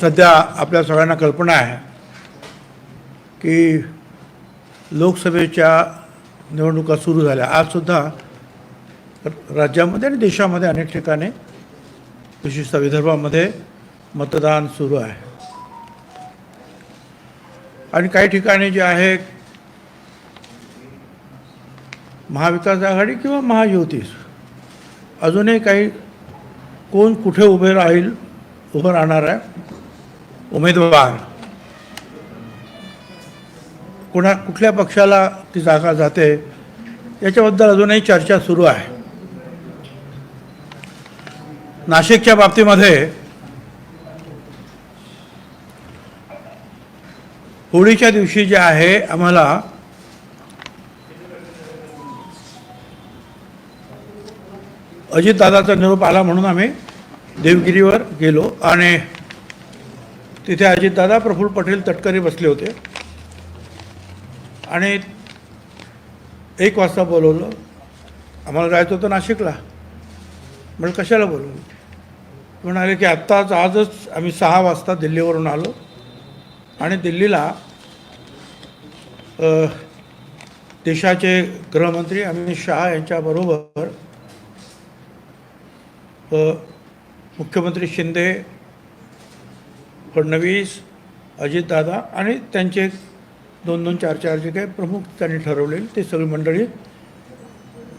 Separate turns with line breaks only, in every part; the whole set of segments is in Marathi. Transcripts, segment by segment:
सध्या आपल्या सगळ्यांना कल्पना आहे की लोकसभेच्या निवडणुका सुरू झाल्या. आजसुद्धा राज्यामध्ये आणि देशामध्ये अनेक ठिकाणी विशेषतः विदर्भामध्ये मतदान सुरू आहे. आणि काही ठिकाणी जे आहे महाविकास आघाडी किंवा महायुतीस अजूनही काही कोण कुठे उभे राहील उभं राहणार आहे? उमेदवार. कोणा कुठल्या पक्षाला ती जागा जाते याच्याबद्दल अजूनही चर्चा सुरू आहे. नाशिकच्या बाबतीमध्ये होळीच्या दिवशी जे आहे आम्हाला अजितदादाचा निरोप आला म्हणून आम्ही देवगिरीवर गेलो आणि तिथे अजितदादा प्रफुल्ल पटेल तटकरी बसले होते. आणि एक वाजता बोलवलं आम्हाला जायचं होतं नाशिकला. म्हणजे कशाला बोलवलं म्हणाले की आत्ताच आजच आम्ही सहा वाजता दिल्लीवरून आलो आणि दिल्लीला देशाचे गृहमंत्री अमित शहा यांच्याबरोबर मुख्यमंत्री शिंदे फडणवीस अजितदादा आणि त्यांचे दोन दोन चार चार जे काही प्रमुख त्यांनी ठरवलेले ते सगळी मंडळी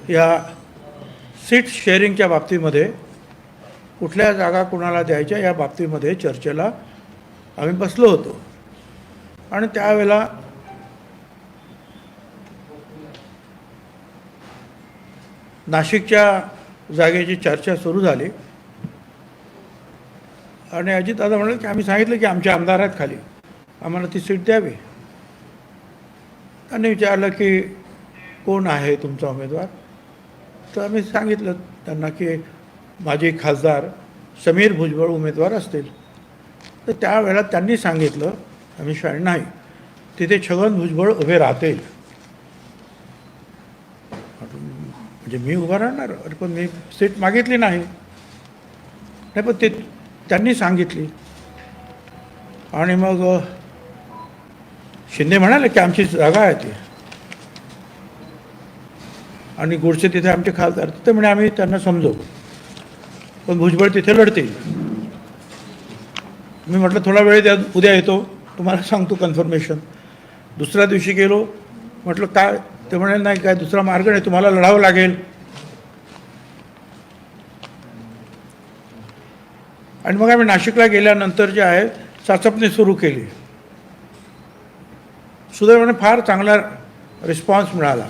या सीट शेअरिंगच्या बाबतीमध्ये कुठल्या जागा कुणाला द्यायच्या या बाबतीमध्ये चर्चेला आम्ही बसलो होतो. आणि त्यावेळेला नाशिकच्या जागेची चर्चा सुरू झाली. आणि अजितदादा म्हणाले की आम्ही सांगितलं की आमच्या आमदार आहेत खाली. आम्हाला ती सीट द्यावी. त्यांनी विचारलं की कोण आहे तुमचा उमेदवार? तर आम्ही सांगितलं त्यांना की माझे खासदार समीर भुजबळ उमेदवार असतील. तर त्यावेळेला त्यांनी सांगितलं आम्ही शाळे नाही. तिथे छगन भुजबळ उभे राहतील. म्हणजे मी उभा राहणार अरे पण मी सीट मागितली नाही. नाही पण ते त्यांनी सांगितली. आणि मग शिंदे म्हणाले की आमची जागा आहे ती. आणि गुडसे तिथे आमचे खासदार तिथे म्हणे आम्ही त्यांना समजवू. पण भुजबळ तिथे लढतील. मी म्हटलं थोडा वेळ द्या उद्या येतो. तुम्हाला सांगतो कन्फर्मेशन दुसऱ्या दिवशी गेलो. म्हटलं काय ते म्हणे नाही काय दुसरा मार्ग नाही तुम्हाला लढावं लागेल. आणि मग आम्ही नाशिकला गेल्यानंतर जे आहे चाचपणी सुरू केली. सुदैवाने फार चांगला रिस्पॉन्स मिळाला.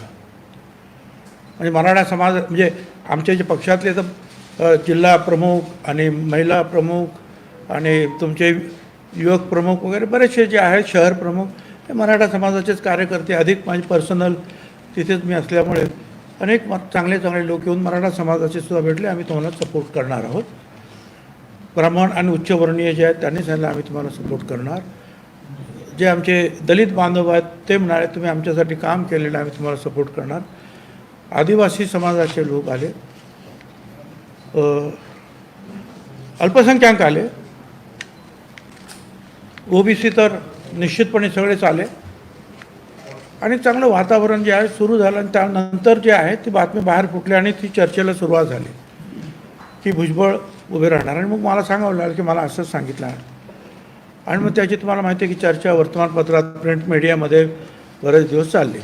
म्हणजे मराठा समाज म्हणजे आमच्या जे पक्षातले तर जिल्हा प्रमुख आणि महिला प्रमुख आणि तुमचे युवक प्रमुख वगैरे बरेचसे जे आहेत शहर प्रमुख ते मराठा समाजाचेच कार्यकर्ते अधिक म्हणजे माझे पर्सनल तिथेच मी असल्यामुळे अनेक चांगले चांगले लोक येऊन मराठा समाजाचे सुद्धा भेटले. आम्ही तुम्हाला सपोर्ट करणार आहोत. ब्राह्मण आणि उच्चवर्णीय जे आहेत त्यांनी सांगितलं आम्ही तुम्हाला सपोर्ट करणार. जे आमचे दलित बांधव आहेत ते म्हणाले तुम्ही आमच्यासाठी काम केलेलं आम्ही तुम्हाला सपोर्ट करणार. आदिवासी समाजाचे लोक आले. अल्पसंख्याक आले. ओबीसी तर निश्चितपणे सगळेच आले. आणि चांगलं वातावरण जे आहे सुरू झालं आणि त्यानंतर जे आहे ती बातमी बाहेर फुटली आणि ती चर्चेला सुरुवात झाली. की भुजबळ उभे राहणार. आणि मग मला सांगावं लागलं की मला असंच सांगितलं आणि मग त्याची तुम्हाला माहिती आहे की चर्चा वर्तमानपत्रात प्रिंट मीडियामध्ये बरेच दिवस चालली.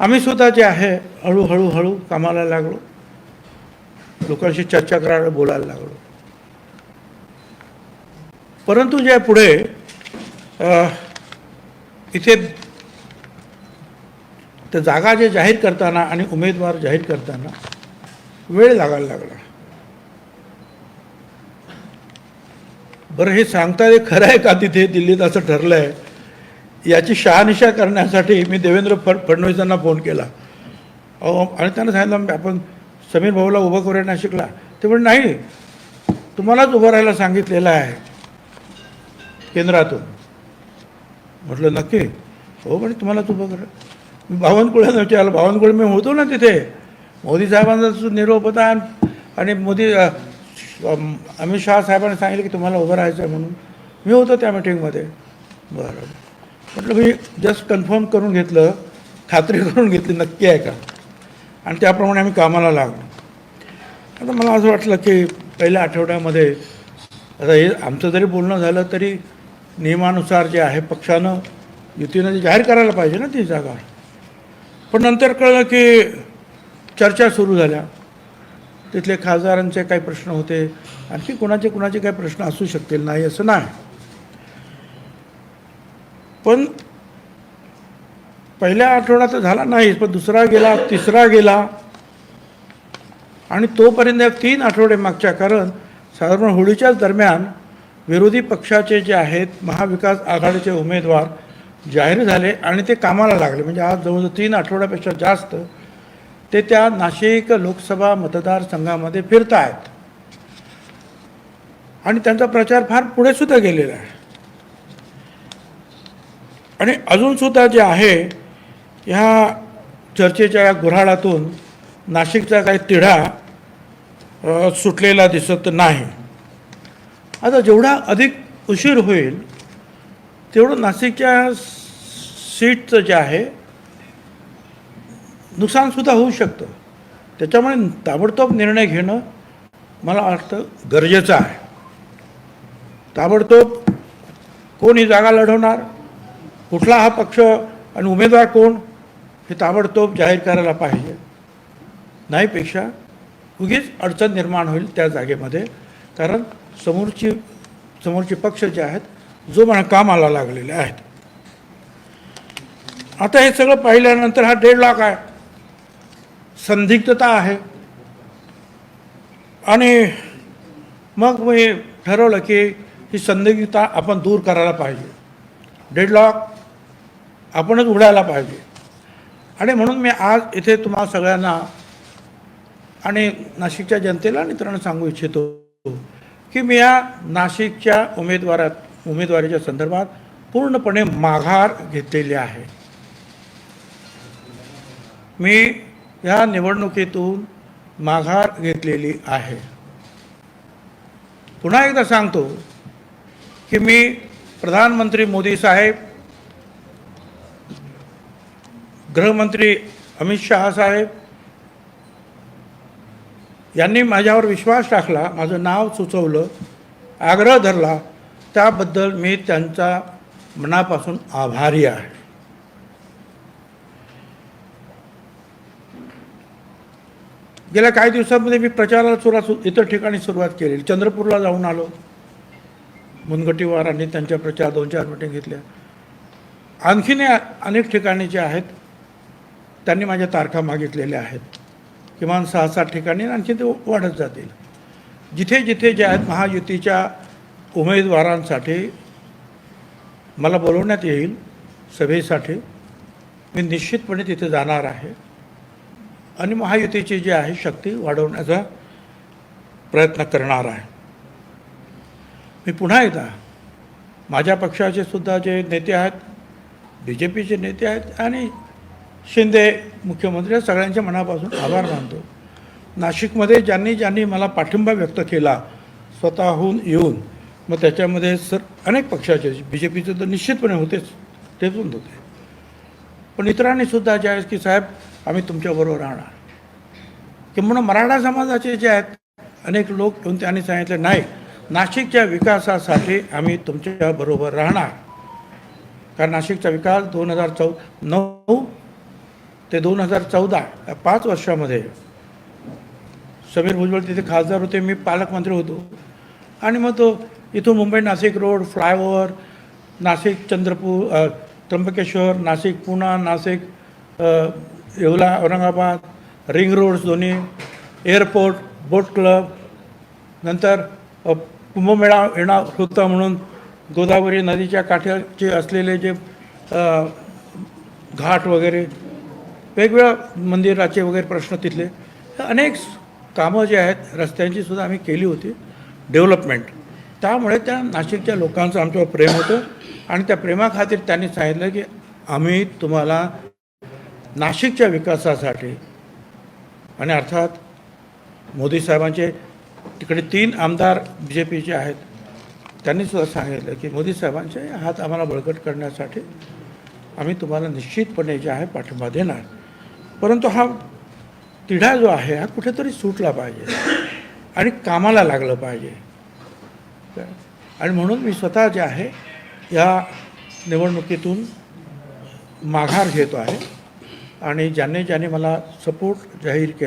आम्ही सुद्धा जे आहे हळूहळू हळू कामाला लागलो. लोकांशी चर्चा करायला बोलायला लागलो. परंतु जे पुढे इथे त्या जागा जे जाहीर करताना आणि उमेदवार जाहीर करताना वेळ लागायला लागला. बरं हे सांगता हे खरं आहे का तिथे दिल्लीत असं ठरलं आहे याची शहानिशा करण्यासाठी मी देवेंद्र फड फडणवीसांना फोन केला. अहो आणि त्यांना सांगितलं आपण समीर भाऊला उभं करूया नाशिकला ते म्हणजे नाही तुम्हालाच उभं राहायला सांगितलेलं आहे केंद्रातून. म्हटलं नक्की. हो म्हणजे तुम्हाला उभं बघ मी बावनकुळ्यानं विचारलं बावनकुळे मी होतो ना तिथे. मोदी साहेबांचा निरोप होता आणि- मोदी अमित शहा साहेबांनी सांगितलं की तुम्हाला उभं राहायचं आहे म्हणून. मी होतो त्या मिटिंगमध्ये. बरं. म्हटलं मी जस्ट कन्फर्म करून घेतलं खात्री करून घेतली नक्की आहे का? आणि त्याप्रमाणे आम्ही कामाला लागलो. आता मला असं वाटलं की पहिल्या आठवड्यामध्ये आता हे आमचं जरी बोलणं झालं तरी नियमानुसार जे आहे पक्षानं युतीनं जे जाहीर करायला पाहिजे ना ती जागा. पण नंतर कळलं की चर्चा सुरू झाल्या. तिथले खासदारांचे काही प्रश्न होते. आणखी कुणाचे कुणाचे काही प्रश्न असू शकतील नाही असं नाही. पण पहिल्या आठवड्यात तर झाला नाहीच पण दुसरा गेला तिसरा गेला. आणि तोपर्यंत तीन आठवडे मागच्या कारण साधारण होळीच्याच दरम्यान विरोधी पक्षाचे जे आहेत महाविकास आघाडीचे उमेदवार जाहीर झाले आणि ते कामाला लागले. म्हणजे आज जवळजवळ तीन आठवड्यापेक्षा जास्त ते त्या नाशिक लोकसभा मतदारसंघामध्ये फिरत आहेत आणि त्यांचा प्रचार फार पुढे सुद्धा गेलेला आहे. आणि अजूनसुद्धा जे आहे ह्या चर्चेच्या या गुऱ्हाळातून नाशिकचा काही तिढा सुटलेला दिसत नाही. आता जेवढा अधिक उशीर होईल तेवढं नाशिकच्या सीटचं जे आहे नुकसानसुद्धा होऊ शकतं. त्याच्यामुळे ताबडतोब निर्णय घेणं मला वाटतं गरजेचं आहे. ताबडतोब कोण ही जागा लढवणार कुठला हा पक्ष आणि उमेदवार कोण हे ताबडतोब जाहीर करायला पाहिजे. नाहीपेक्षा उगीच अडचण निर्माण होईल त्या जागेमध्ये कारण समोरची समोरचे पक्ष जे आहेत जो मला कामाला लागलेले आहेत. आता हे सगळं पाहिल्यानंतर हा डेढ लाख आहे. संदिग्धता आहे. आणि मग मी ठरवलं की ही संदिग्धता आपण दूर करायला पाहिजे. डेड लॉक आपणच उडायला पाहिजे. आणि म्हणून मी आज इथे तुम्हाला सगळ्यांना आणि नाशिकच्या जनतेला आणि सांगू इच्छितो की मी या नाशिकच्या उमेदवारात उमेदवारीच्या संदर्भात पूर्णपणे माघार घेतलेली आहे. मी या निवडणुकीतून माघार घेतलेली आहे. पुन्हा एकदा सांगतो की मी प्रधानमंत्री मोदी साहेब गृहमंत्री अमित शहा साहेब यांनी माझ्यावर विश्वास टाकला माझं नाव सुचवलं आग्रह धरला. त्याबद्दल मी त्यांचा मनापासून आभारी आहे. गेल्या काही दिवसांमध्ये मी प्रचाराला सुरुवात इतर ठिकाणी सुरुवात केली. चंद्रपूरला जाऊन आलो. मुनगटीवारांनी त्यांच्या प्रचार दोन चार मिटिंग घेतल्या. आणखीन अनेक ठिकाणी जे आहेत त्यांनी माझ्या तारखा मागितलेल्या आहेत. किमान सहा सात ठिकाणी आणखी ते वाढत जातील. जिथे जिथे जे आहेत महायुतीच्या उमेदवारांसाठी मला बोलवण्यात येईल सभेसाठी मी निश्चितपणे तिथे जाणार आहे. आणि महायुतीची जी आहे शक्ती वाढवण्याचा प्रयत्न करणार आहे. मी पुन्हा एकदा माझ्या पक्षाचे सुद्धा जे नेते आहेत बी जे पीचे नेते आहेत आणि शिंदे मुख्यमंत्री सगळ्यांच्या मनापासून आभार मानतो. नाशिकमध्ये ज्यांनी ज्यांनी मला पाठिंबा व्यक्त केला स्वतःहून येऊन मग त्याच्यामध्ये सर अनेक पक्षाचे बी जे पीचे तर निश्चितपणे होतेच ते पण होते. पण इतरांनी सुद्धा जे आहेत की साहेब आम्ही तुमच्याबरोबर राहणार. किंवा मराठा समाजाचे जे आहेत अनेक लोक येऊन त्यांनी सांगितले नाही नाशिकच्या विकासासाठी आम्ही तुमच्याबरोबर राहणार. कारण नाशिकचा विकास दोन हजार चौ नऊ ते दोन हजार चौदा या पाच वर्षामध्ये समीर भुजबळ तिथे खासदार होते मी पालकमंत्री होतो. आणि मग तो इथून Mumbai Nashik road flyover Nashik Chandrapur Trimbakeshwar Nashik Puna Nashik Yeola Aurangabad ring roads दोन्ही एअरपोर्ट बोट क्लब नंतर कुंभमेळा येणार होता म्हणून गोदावरी नदीच्या काठाचे असलेले जे घाट वगैरे वेगवेगळ्या मंदिराचे वगैरे प्रश्न तिथले. अनेक कामं जे आहेत रस्त्यांची सुद्धा आम्ही केली होती डेव्हलपमेंट. त्यामुळे त्या नाशिकच्या लोकांचं आमच्यावर प्रेम होतं आणि त्या प्रेमाखातीर त्यांनी सांगितलं की आम्ही तुम्हाला नाशिकच्या विकासासाठी आणि अर्थात मोदी साहेबांचे तिकडे तीन आमदार बी जे पीचे आहेत त्यांनी सुद्धा सांगितलं की मोदी साहेबांचे हात आम्हाला बळकट करण्यासाठी आम्ही तुम्हाला निश्चितपणे जे आहे पाठिंबा देणार. परंतु हा तिढा जो आहे हा कुठेतरी सुटला पाहिजे. आणि कामाला लागलं पाहिजे. आणि म्हणून मी स्वतः जे आहे या निवडणुकीतून माघार घेतो आहे. आणि ज्यांनी ज्याने मला सपोर्ट जाहीर केला